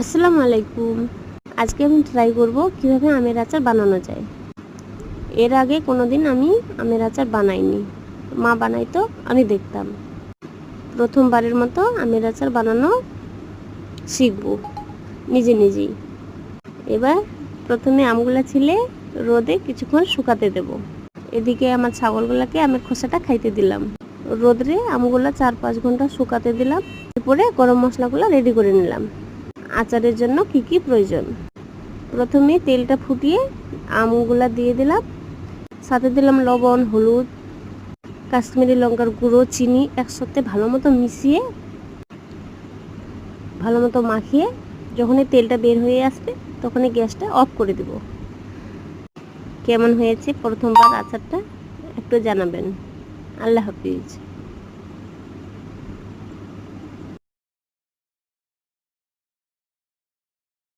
আসসালামু আলাইকুম। আজকে আমি ট্রাই করব কীভাবে আমের আচার বানানো যায়। এর আগে কোনো দিন আমি আমের আচার বানাইনি। মা বানাইতো, আমি দেখতাম। প্রথমবারের মতো আমের আচার বানানো শিখব, নিজে নিজেই। এবার প্রথমে আমগুলা ছিলে রোদে কিছুক্ষণ শুকাতে দেব। এদিকে আমার ছাগলগুলোকে আমের খোসাটা খাইতে দিলাম। রোদরে আমগুলা চার পাঁচ ঘণ্টা শুকাতে দিলাম। এরপরে গরম মশলাগুলো রেডি করে নিলাম। আচারের জন্য কি কি প্রয়োজন? প্রথমে তেলটা ফুটিয়ে আমগুলা দিয়ে দিলাম। সাথে দিলাম লবণ, হলুদ, কাশ্মীরি লঙ্কার গুঁড়ো, চিনি একসাথে ভালো মতো মিশিয়ে ভালো মতো মাখিয়ে যখনই তেলটা বের হয়ে আসবে তখনই গ্যাসটা অফ করে দেব। কেমন হয়েছে? প্রথমবার আচারটা একটু জানাবেন। আল্লাহ হাফিজ।